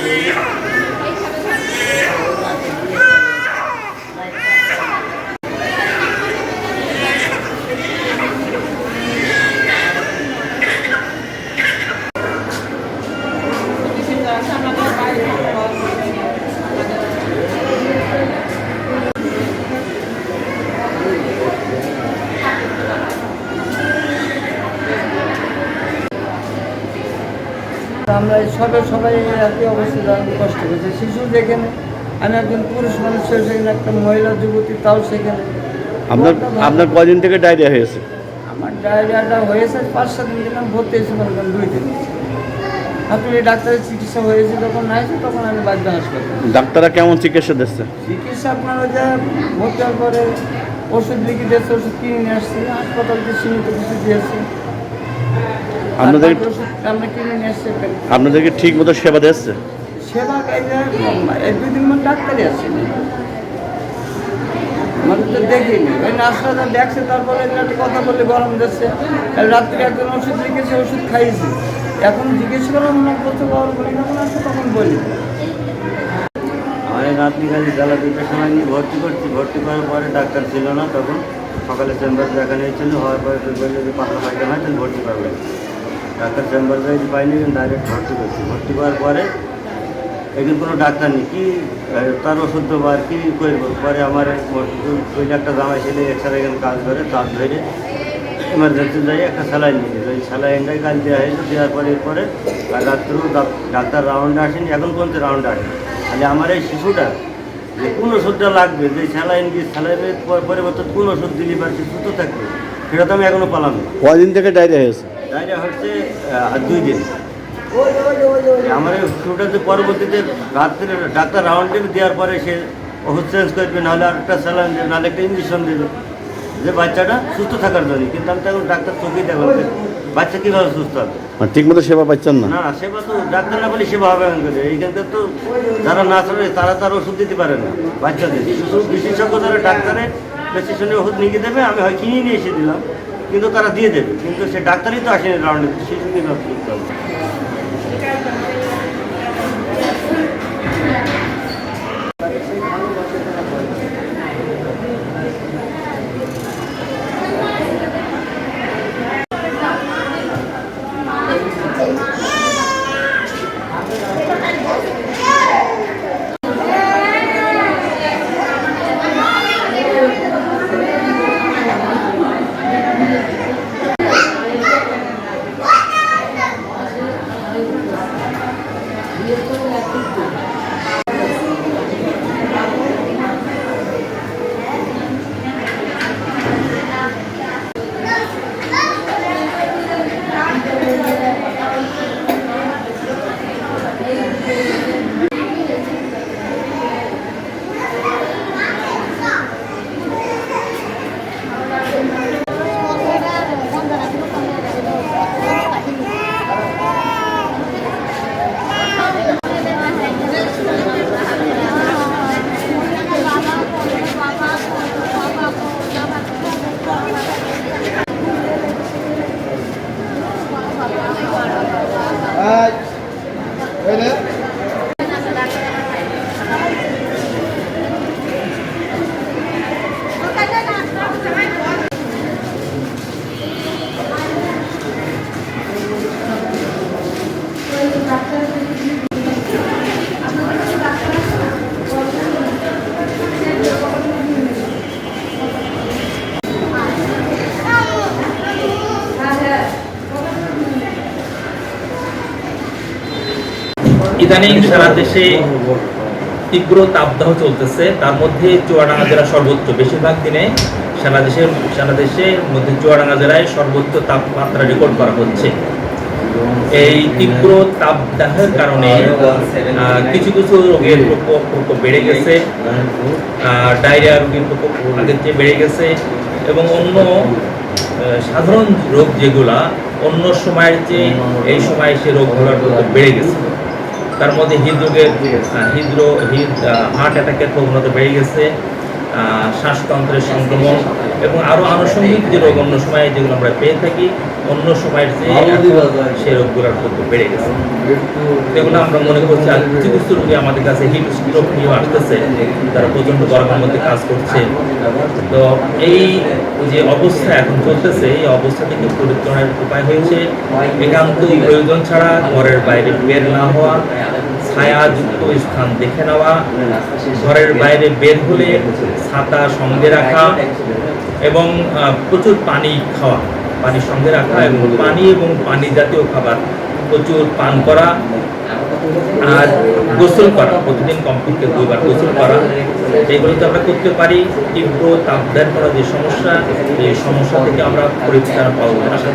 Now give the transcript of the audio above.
aleluya. আমরা সবে সবাই একই অবস্থা জানতে কষ্ট করছে শিশু যেখানে আমি একজন পুরুষ মানুষ সেখানে একটা মহিলা যুবতী তাও সেখানে। আপনার আপনার কয়দিন থেকে ডায়রিয়া হয়েছে? আমার ডায়রিয়াটা হয়েছে পাঁচ সাত দিন দিলাম ভর্তি হয়েছে মনে করেন দুই দিন। আপনি ডাক্তারের চিকিৎসা হয়েছে যখন নাইছে তখন আমি বাধ্য হাসপাতাল ডাক্তাররা কেমন চিকিৎসা দিচ্ছে? চিকিৎসা আপনার যে ভর্তি হওয়ার পরে ওষুধ লিখে দিয়েছে ওষুধ কিনে নিয়ে আসছি হাসপাতালকে সীমিত কিছু দিয়েছে। আপনাদের বাকি আমরা কিনে নিয়ে আসছি আপনাদেরকে ঠিক মতো সেবা দিচ্ছে সেবা দুই দিন মানে ডাক্তারই মানে তো দেখিনি। ওই দেখছে তারপরে একটা কথা বলে গরম দিচ্ছে। রাত্রে একজন ওষুধ লিখেছে ওষুধ খাইয়েছি। এখন জিজ্ঞেস করলাম গরম বলি যখন আসছে তখন বলি। আমার রাত্রিকালে বেলা দুটোর সময় নিয়ে ভর্তি করছি। ভর্তি করার পরে ডাক্তার ছিল না তখন। সকালে চেম্বার দেখানো হয়েছিল হওয়ার পরে বলল যে পাতলা পায়খানা হয় তাহলে ভর্তি করবে। ডাক্তার চেম্বার যাই পাইনি ডাইরেক্ট ভর্তি করছি। ভর্তি করার পরে এখানে কোনো ডাক্তার নেই, কি তার ওষুধ দেবো আর কি করব? পরে আমার ওই একটা জামাই ছেলে এক্সট্রা এখানে কাজ করে তার ধরে এমার্জেন্সি যাই, একটা স্যালাইন নিয়ে ওই স্যালাইনটাই কাল দেওয়া হয়েছে, দেওয়ার পরে এরপরে রাত্রেও ডাক্তার রাউন্ডে আসেনি, এখন পর্যন্ত রাউন্ডে আসেনি? তাহলে আমার এই শিশুটা, যে কোন ওষুধটা লাগবে, যে স্যালাইন দিয়ে স্যালাইনের পর- পরিবর্তে কোন ওষুধ দিলি বা সে সুস্থ থাকবে, সেটা তো আমি এখনও পালাম না। কয়দিন থেকে ডায়রিয়া হয়েছে? ডায়রিয়া হচ্ছে দুই দিন। আমার পরবর্তীতে রাত্রে ডাক্তার রাউন্ডে দেওয়ার পরে সে ওষুধ চেঞ্জ করবে নাহলে আর একটা স্যালাইন দেবে নাহলে একটা ইঞ্জেকশন দেবে। যে বাচ্চাটা সুস্থ থাকার জন্য কিন্তু আমি তো এখন ডাক্তার চোখেই দেখো বাচ্চা কীভাবে সুস্থ হবে। মানে ঠিক মতো সেবা পাচ্ছেন না? না সেবা তো ডাক্তার না বলে সেবা হবে করে এইখানকার তো যারা না চলে তারা তার ওষুধ দিতে পারে না বাচ্চাদের। বিশেষজ্ঞ যারা ডাক্তারে প্রেসক্রিপশনে ওষুধ নিয়ে দেবে আমি হয় কিনে নিয়ে এসে দিলাম। কিন্তু তারা দিয়ে দেবে। কিন্তু সে ডাক্তারই তো আসেনি রাউন্ডে শিশু কীভাবে করতে হবে। ইদানিং সারা দেশে তীব্র তাপদাহ চলতেছে। তার মধ্যে চুয়াডাঙ্গা জেলা সর্বোচ্চ। বেশিরভাগ দিনে সারা দেশের সারা দেশের মধ্যে চুয়াডাঙ্গা জেলায় সর্বোচ্চ তাপমাত্রা রেকর্ড করা হচ্ছে। এই তীব্র তাপদাহের কারণে কিছু কিছু রোগের প্রকোপ বেড়ে গেছে। ডায়রিয়া রোগের প্রকোপ আগের চেয়ে বেড়ে গেছে। এবং অন্য সাধারণ রোগ যেগুলা, অন্য সময়ের চেয়ে এই সময় সে রোগগুলোর বেড়ে গেছে। তার মধ্যে হৃদরোগের হৃদরো হৃদ হার্ট অ্যাটাকের প্রবণতা বেড়ে গেছে শ্বাসতন্ত্রের সংক্রমণ এবং আরও আনুষঙ্গিক যে রোগ অন্য সময়ে যেগুলো আমরা পেয়ে থাকি অন্য সময়ের যে সেই রোগগুলোর প্রকোপ বেড়ে গেছে। এগুলো আমরা মনে করছি আর কিছু কিছু রোগী আমাদের কাছে হিট স্ট্রোক নিয়েও আসতেছে তারা প্রচণ্ড গরমের মধ্যে কাজ করছে। তো এই যে অবস্থা এখন চলতেছে, এই অবস্থা থেকে পরিত্রাণের উপায় হয়েছে। একান্ত প্রয়োজন ছাড়া ঘরের বাইরে বের না হওয়া, ছায়াযুক্ত স্থান দেখে নেওয়া, ঘরের বাইরে বের হলে ছাতা সঙ্গে রাখা এবং প্রচুর পানি খাওয়া, পানি সঙ্গে রাখা এবং পানি এবং পানি জাতীয় খাবার প্রচুর পান করা আর গোসল করা, প্রতিদিন কমপক্ষে দুইবার গোসল করা। এগুলোতে আমরা করতে পারি তীব্র তাপদার করা যে সমস্যা, এই সমস্যা থেকে আমরা পরিত্রাণ পাবো। আশা